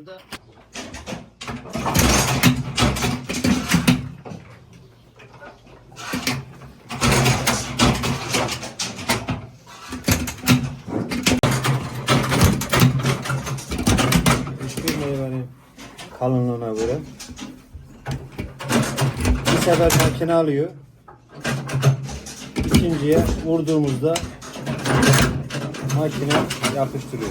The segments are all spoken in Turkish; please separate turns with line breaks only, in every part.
kaldı da. kalınlığına göre. Bir sefer makine alıyor. İkinciye vurduğumuzda makine yapıştırıyor.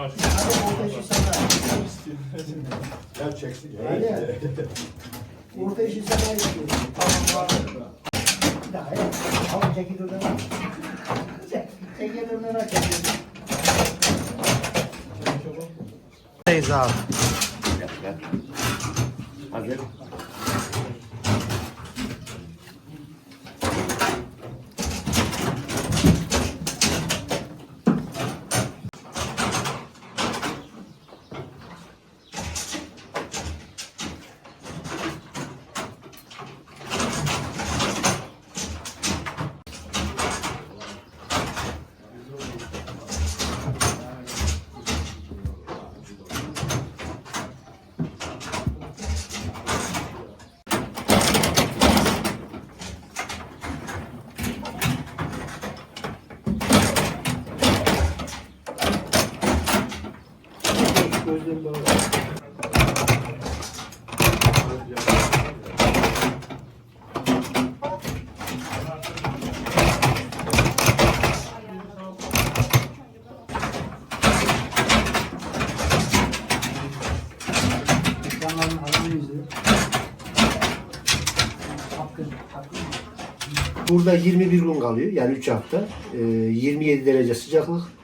Orta işi sana istiyorum. Daha ya. Al çekil oradan. Çekil oradan aç.
Neyiz abi?
Hazır.
Gözlerim. Hakkın, hakkın.
Burada 21 gün kalıyor yani 3 hafta. Ee, 27 derece sıcaklık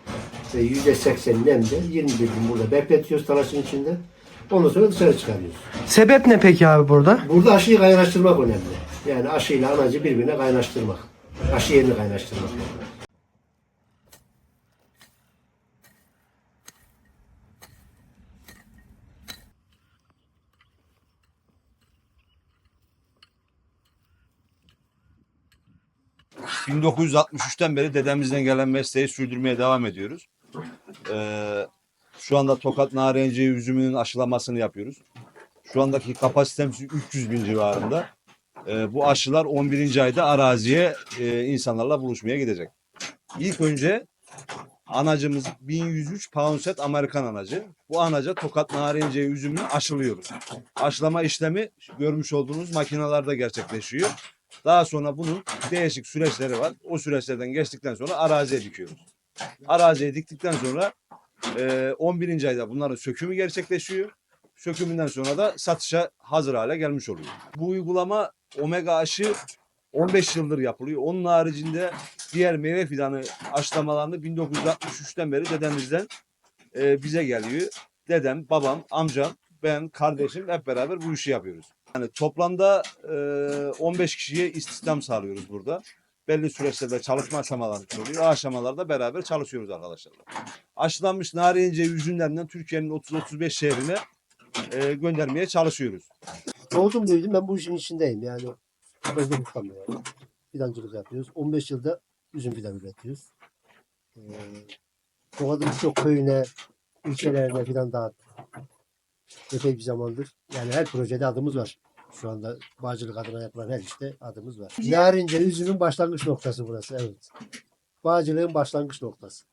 ve %80 nemde 21 gün burada bekletiyoruz talaşın içinde. Ondan sonra dışarı çıkarıyoruz.
Sebep ne peki abi burada?
Burada aşıyı kaynaştırmak önemli. Yani aşıyla anacı birbirine kaynaştırmak. Aşı yerini kaynaştırmak.
Cık, 1963'ten beri dedemizden gelen mesleği sürdürmeye devam ediyoruz. Ee, şu anda Tokat Narenciye üzümünün aşılamasını yapıyoruz. Şu andaki kapasitemiz 300 bin civarında. Ee, bu aşılar 11. ayda araziye e, insanlarla buluşmaya gidecek. İlk önce anacımız 1103 pound set Amerikan anacı. Bu anaca Tokat Narenciye üzümünü aşılıyoruz. Aşılama işlemi görmüş olduğunuz makinalarda gerçekleşiyor. Daha sonra bunun değişik süreçleri var. O süreçlerden geçtikten sonra araziye dikiyoruz. Araziye diktikten sonra e, 11. ayda bunların sökümü gerçekleşiyor. Sökümünden sonra da satışa hazır hale gelmiş oluyor. Bu uygulama omega aşı 15 yıldır yapılıyor. Onun haricinde diğer meyve fidanı aşılamalarını 1963'ten beri dedemizden e, bize geliyor. Dedem, babam, amcam, ben, kardeşim hep beraber bu işi yapıyoruz. Yani toplamda e, 15 kişiye istihdam sağlıyoruz burada. Belli süreçlerde çalışma aşamaları oluyor. O aşamalarda beraber çalışıyoruz arkadaşlarla. Aşılanmış narenciye üzümlerinden Türkiye'nin 30-35 şehrine e, göndermeye çalışıyoruz.
Doğdum büyüdüm ben bu işin içindeyim yani. Bezde mutfağım yani. Fidancılık yapıyoruz. 15 yılda üzüm fidan üretiyoruz. Ee, Tokat'ın birçok köyüne, ilçelerine fidan dağıttık. Epey bir zamandır. Yani her projede adımız var. Şu anda bağcılık adına yapılan her işte adımız var. Narince üzümün başlangıç noktası burası evet. Bağcılığın başlangıç noktası.